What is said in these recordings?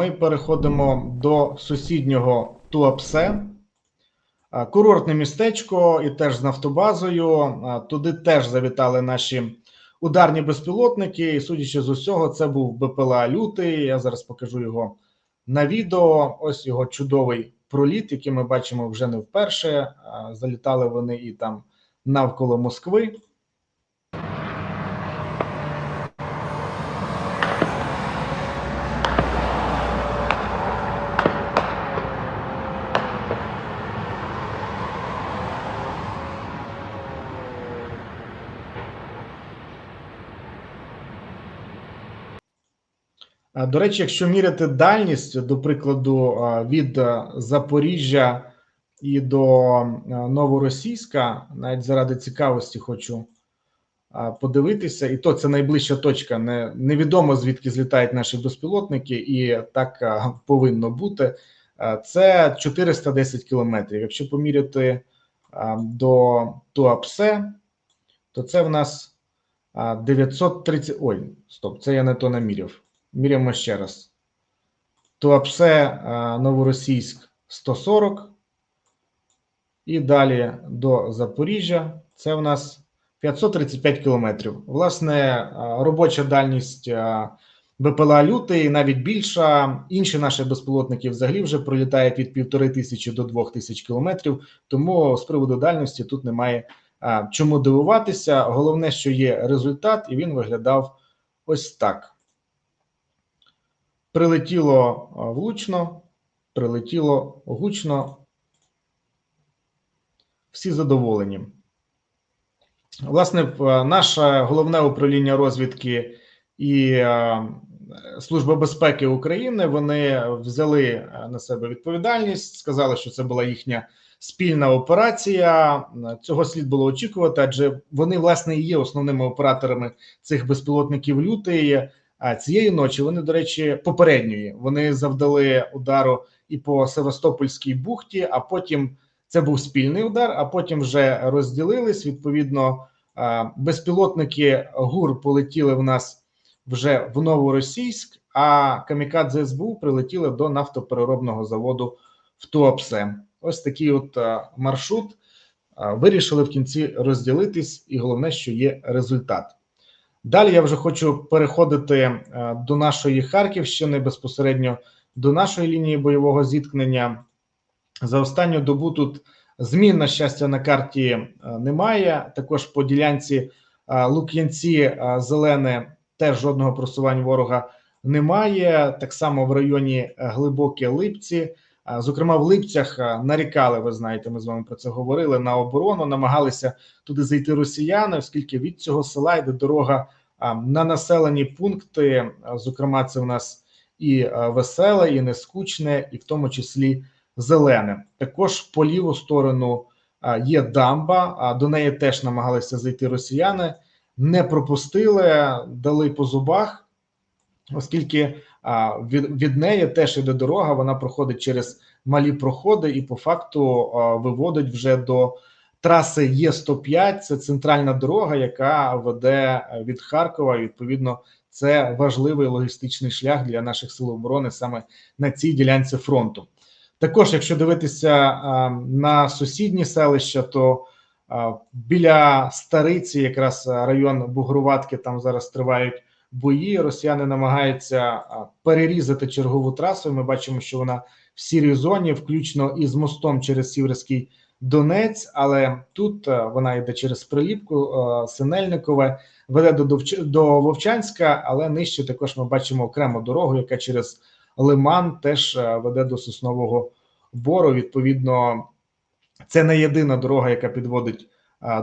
ми переходимо до сусіднього Туапсе. Курортне містечко і теж з нафтобазою. Туди теж завітали наші ударні безпілотники. І судячи з усього, це був БПЛА Лютий. Я зараз покажу його на відео. Ось його чудовий проліт, який ми бачимо вже не вперше. Залітали вони і там навколо Москви. До речі, якщо міряти дальність, до прикладу, від Запоріжжя і до Новоросійська, навіть заради цікавості хочу подивитися, і то це найближча точка. Не, невідомо звідки злітають наші безпілотники, і так повинно бути. Це 410 кілометрів. Якщо поміряти до Туапсе, то це в нас 930. Ой, стоп, це я не то наміряв. Міряємо ще раз. Туапсе Новоросійськ 140. І далі до Запоріжжя. Це в нас 535 кілометрів. Власне, робоча дальність БПЛА Лютий навіть більша. Інші наші безпілотники взагалі вже пролітають від півтори тисячі до двох тисяч кілометрів. Тому з приводу дальності тут немає чому дивуватися. Головне, що є результат, і він виглядав ось так. Прилетіло влучно, прилетіло гучно. Всі задоволені. Власне, в- наше головне управління розвідки і е, Служба безпеки України вони взяли е, на себе відповідальність, сказали, що це була їхня спільна операція. Цього слід було очікувати, адже вони власне і є основними операторами цих безпілотників лютий. А цієї ночі вони, до речі, попередньої вони завдали удару і по Севастопольській бухті, а потім це був спільний удар. А потім вже розділились. Відповідно, безпілотники ГУР полетіли в нас вже в Новоросійськ, а камікадзе СБУ прилетіли до нафтопереробного заводу в Туапсе. Ось такий от маршрут. Вирішили в кінці розділитись, і головне, що є результат. Далі я вже хочу переходити е, до нашої Харківщини безпосередньо до нашої лінії бойового зіткнення. За останню добу тут змін, на щастя, на карті е, немає. Також по ділянці е, Лук'янці Зелене теж жодного просування ворога немає. Так само в районі Глибокі Липці. Зокрема, в Липцях нарікали, ви знаєте, ми з вами про це говорили на оборону, намагалися туди зайти росіяни, оскільки від цього села йде дорога на населені пункти. Зокрема, це в нас і веселе, і нескучне, і в тому числі зелене. Також по ліву сторону є дамба, до неї теж намагалися зайти росіяни, не пропустили, дали по зубах, оскільки а, від, від неї теж іде дорога, вона проходить через малі проходи і по факту виводить вже до траси Є105. Це центральна дорога, яка веде е, від Харкова. Відповідно, це важливий логістичний шлях для наших сил оборони саме на цій ділянці фронту. Також, якщо дивитися на сусідні селища, то біля Стариці, якраз район Бугруватки, там зараз тривають бої. Росіяни намагаються перерізати чергову трасу. Ми бачимо, що вона в сірій зоні, включно із мостом через Сіверський Донець, але тут вона йде через Приліпку, Синельникове, веде до, до Вовчанська, але нижче також ми бачимо окрему дорогу, яка через Лиман теж веде до Соснового Бору. Відповідно, це не єдина дорога, яка підводить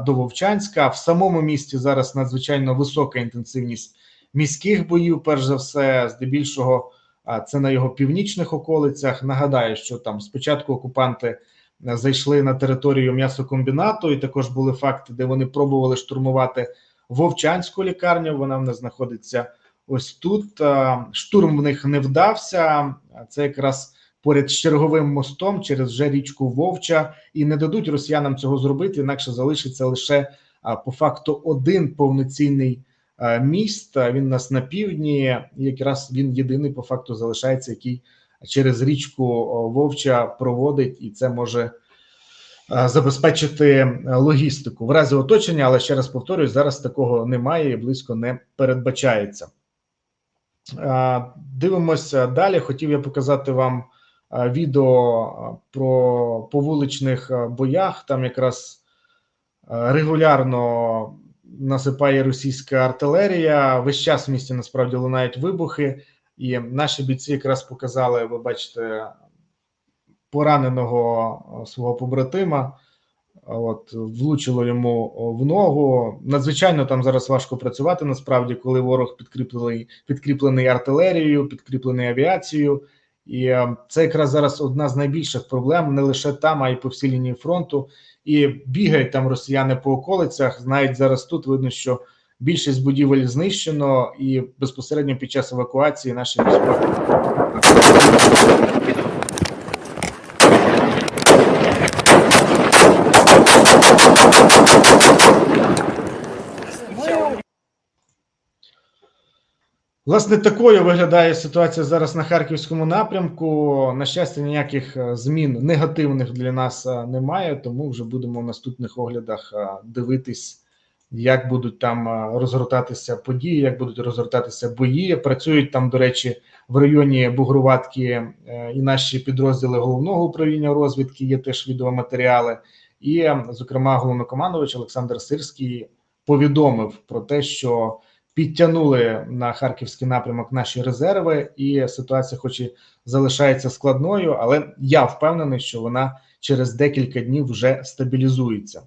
до Вовчанська. В самому місті зараз надзвичайно висока інтенсивність міських боїв. Перш за все, здебільшого, це на його північних околицях. Нагадаю, що там спочатку окупанти е, зайшли на територію м'ясокомбінату, і також були факти, де вони пробували штурмувати Вовчанську лікарню. Вона в нас знаходиться ось тут. Штурм в них не вдався. Це якраз поряд з черговим мостом через вже річку Вовча, і не дадуть росіянам цього зробити, інакше залишиться лише по факту один повноцінний міст. Він у нас на півдні, якраз він єдиний по факту залишається, який через річку Вовча проводить, і це може е, забезпечити е, логістику в разі оточення. Але ще раз повторюю, зараз такого немає і близько не передбачається. Е, Дивимося далі. Хотів я показати вам е, відео е, про по вуличних е, боях. Там якраз е, регулярно насипає російська артилерія. Весь час в місті насправді лунають вибухи, і наші бійці якраз показали, ви бачите, пораненого е, свого побратима. От влучило йому в ногу. Надзвичайно там зараз важко працювати. Насправді, коли ворог підкріплений підкріплений артилерією, підкріплений авіацією, і е, це якраз зараз одна з найбільших проблем не лише там, а й по всій лінії фронту. І бігають там росіяни по околицях. Навіть зараз тут видно, що більшість будівель знищено, і безпосередньо під час евакуації наші військові Власне, такою виглядає ситуація зараз на харківському напрямку. На щастя, ніяких е, змін негативних для нас е, немає, тому вже будемо в наступних оглядах е, дивитись, як будуть там розгортатися події, як будуть розгортатися бої. Працюють там, до речі, в районі Бугруватки і наші підрозділи головного управління розвідки. Є теж відеоматеріали. І, зокрема, головнокомандувач Олександр Сирський повідомив про те, що підтягнули на харківський напрямок наші резерви, і ситуація, хоч і залишається складною, але я впевнений, що вона через декілька днів вже стабілізується.